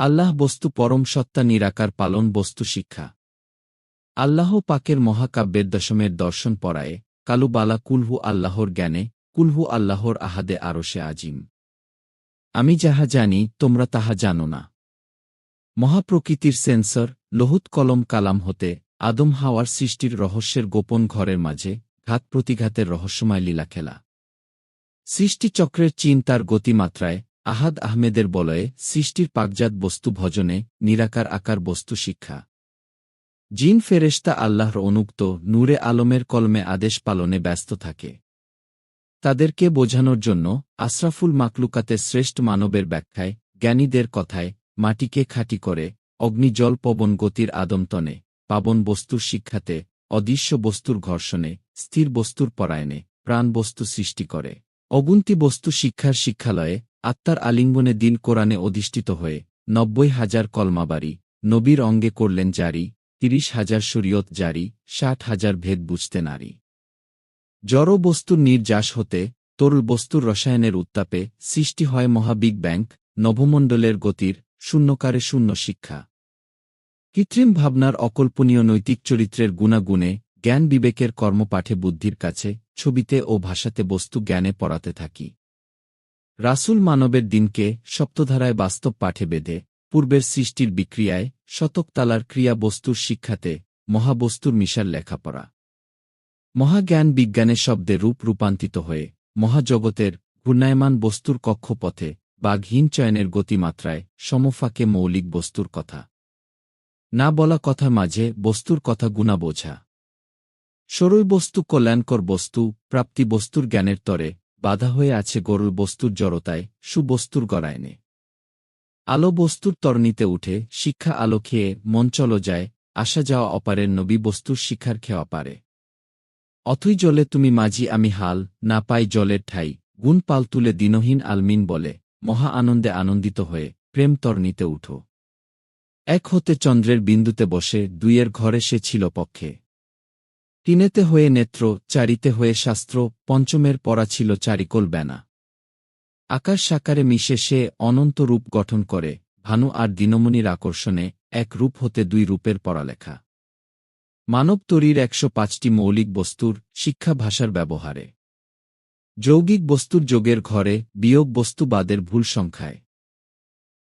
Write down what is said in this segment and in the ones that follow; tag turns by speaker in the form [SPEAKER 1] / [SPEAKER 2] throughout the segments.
[SPEAKER 1] আল্লাহ বস্তু পরম সত্তা নিরাকার পালন বস্তু শিক্ষা। আল্লাহ পাকের মহাকাব্যের দশমের দর্শন পড়ায়ে কালুবালা কুলহু আল্লাহর জ্ঞানে, কুলহু আল্লাহর আহাদে আরশে আজিম। আমি যাহা জানি, তোমরা তাহা জানো না। মহাপ্রকৃতির সেন্সর, লোহুত কলম কালাম হতে, আদম হাওয়ার সৃষ্টির রহস্যের গোপন ঘরের মাঝে, ঘাত প্রতিঘাতের রহস্যময় লীলা খেলা সৃষ্টিচক্রের চিন্তার গতিমাত্রায় আহাদ আহমেদের বলয়ে সৃষ্টির পাকজাত বস্তু ভজনে নিরাকার আকার বস্তু শিক্ষা। জিন ফেরেশতা আল্লাহর অনুক্ত নূরে আলমের কলমে আদেশ পালনে ব্যস্ত থাকে। তাদেরকে বোঝানোর জন্য আশরাফুল মাকলুকাতে শ্রেষ্ঠ মানবের ব্যাখ্যায় জ্ঞানীদের কথায় মাটিকে খাঁটি করে অগ্নি জল পবন গতির আদমতনে পাবন বস্তুর শিক্ষাতে অদৃশ্য বস্তুর ঘর্ষণে, স্থির বস্তুর পরায়ণে প্রাণ বস্তু সৃষ্টি করে। অগুন্তি বস্তু শিক্ষার শিক্ষালয়ে আত্মার আলিঙ্গনে দিন কোরআনে অধিষ্ঠিত হয়ে নব্বই হাজার কলমাবাড়ি নবীর অঙ্গে করলেন জারি, তিরিশ হাজার শরীয়ত জারি, ষাট হাজার ভেদ বুঝতে নারী। জড় বস্তুর নির্যাস হতে তরল বস্তুর রসায়নের উত্তাপে সৃষ্টি হয় মহাবিগ ব্যাংক নভমণ্ডলের গতির শূন্যকারে শূন্য শিক্ষা। কৃত্রিম ভাবনার অকল্পনীয় নৈতিক চরিত্রের গুণাগুণে জ্ঞান বিবেকের কর্মপাঠে বুদ্ধির কাছে, ছবিতে ও ভাষাতে বস্তু জ্ঞানে পড়াতে থাকি। রাসুল মানবের দিনকে সপ্তধারায় বাস্তব পাঠে বেঁধে, পূর্বের সৃষ্টির বিক্রিয়ায় শতকতালার ক্রিয়া বস্তুর শিক্ষাতে মহাবস্তুর মিশার লেখাপড়া। মহাজ্ঞান বিজ্ঞানে শব্দে রূপ রূপান্তিত হয়ে মহাজগতের ঘূর্ণায়মান বস্তুর কক্ষপথে বা ঘিন চয়নের গতিমাত্রায় সমফাকে মৌলিক বস্তুর কথা। না বলা কথা মাঝে বস্তুর কথা গুণা বোঝা। সরই বস্তু কল্যাণকর বস্তু, প্রাপ্তি বস্তুর জ্ঞানের তরে বাধা হয়ে আছে গরুর বস্তুর জড়তায়, সুবস্তুর গড়ায়নে। আলো বস্তুর তরণীতে উঠে, শিক্ষা আলো খেয়ে মন চলো যায়, আসা যাওয়া অপারের নবী বস্তুর শিক্ষার খেয়ে অপারে। অথই জলে তুমি মাঝি আমি হাল, না পাই জলের ঠাই, গুণ পাল তুলে দিনহীন আলমিন বলে, মহা আনন্দে আনন্দিত হয়ে, প্রেম তরণীতে উঠো। এক হতে চন্দ্রের বিন্দুতে বসে, দুইয়ের ঘরে সে ছিল পক্ষে। তিনেতে হয়ে নেত্র, চারিতে হয়ে শাস্ত্র, পঞ্চমের পরা ছিল চারিকোল বেনা। আকাশ সাকারে মিশে সে অনন্ত রূপ গঠন করে, ভানু আর দিনমণির আকর্ষণে এক রূপ হতে দুই রূপের পড়ালেখা। মানব তরীর একশো পাঁচটি মৌলিক বস্তুর শিক্ষা ভাষার ব্যবহারে। যৌগিক বস্তুর যোগের ঘরে বিয়োগ বস্তুবাদের ভুল সংখ্যায়।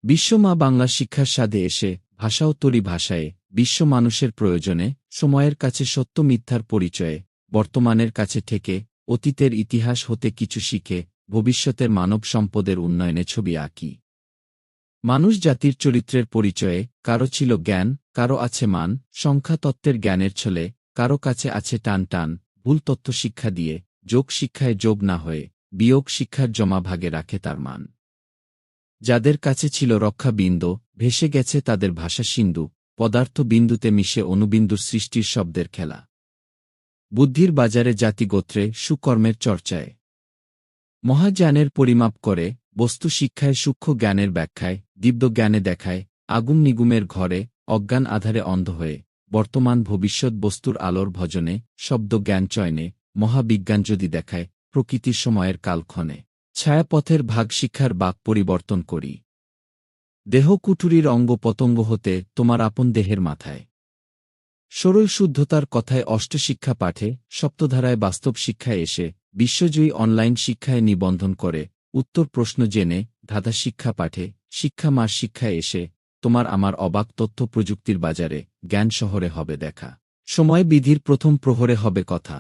[SPEAKER 1] বিশ্বমা বাংলা শিক্ষার স্বাদে এসে ভাষাও তরি ভাষায়, বিশ্ব মানুষের প্রয়োজনে, সময়ের কাছে সত্য মিথ্যার পরিচয়ে, বর্তমানের কাছে থেকে, অতীতের ইতিহাস হতে কিছু শিখে, ভবিষ্যতের মানব সম্পদের উন্নয়নে ছবি আঁকি। মানুষ জাতির চরিত্রের পরিচয়ে, কারও ছিল জ্ঞান, কারও আছে মান সংখ্যাতত্ত্বের জ্ঞানের ছলে, কারও কাছে আছে টান টান, ভুল তত্ত্ব শিক্ষা দিয়ে, যোগ শিক্ষায় যোগ না হয়ে, বিয়োগ শিক্ষার জমা ভাগে রাখে তার মান। যাদের কাছে ছিল রক্ষা বিন্দু ভেসে গেছে তাদের ভাষা সিন্ধু পদার্থ বিন্দুতে মিশে অনুবিন্দুর সৃষ্টির শব্দের খেলা। বুদ্ধির বাজারে জাতিগোত্রে সুকর্মের চর্চায়। মহাজ্ঞানের পরিমাপ করে, বস্তু শিক্ষায় সূক্ষ্ম জ্ঞানের ব্যাখ্যায়, দিব্য জ্ঞানে দেখায়, আগুন নিগুমের ঘরে, অজ্ঞান আধারে অন্ধ হয়ে, বর্তমান ভবিষ্যৎ বস্তুর আলোর ভজনে শব্দ জ্ঞান চয়নে মহাবিজ্ঞান যদি দেখায়, প্রকৃতির সময়ের কালক্ষণে। ছায়াপথের ভাগ শিক্ষার বাক পরিবর্তন করি। দেহ কুটুরির অঙ্গ পতঙ্গ হতে তোমার আপন দেহের মাথায়। সরল শুদ্ধতার কথায় অষ্টশিক্ষা পাঠে সপ্তধারায় বাস্তব শিক্ষায় এসে বিশ্বজয়ী অনলাইন শিক্ষায় নিবন্ধন করে উত্তর প্রশ্ন জেনে ধাঁধা শিক্ষা পাঠে শিক্ষা মাস শিক্ষায় এসে তোমার আমার অবাক তথ্য প্রযুক্তির বাজারে জ্ঞান শহরে হবে দেখা। সময় বিধির প্রথম প্রহরে হবে কথা।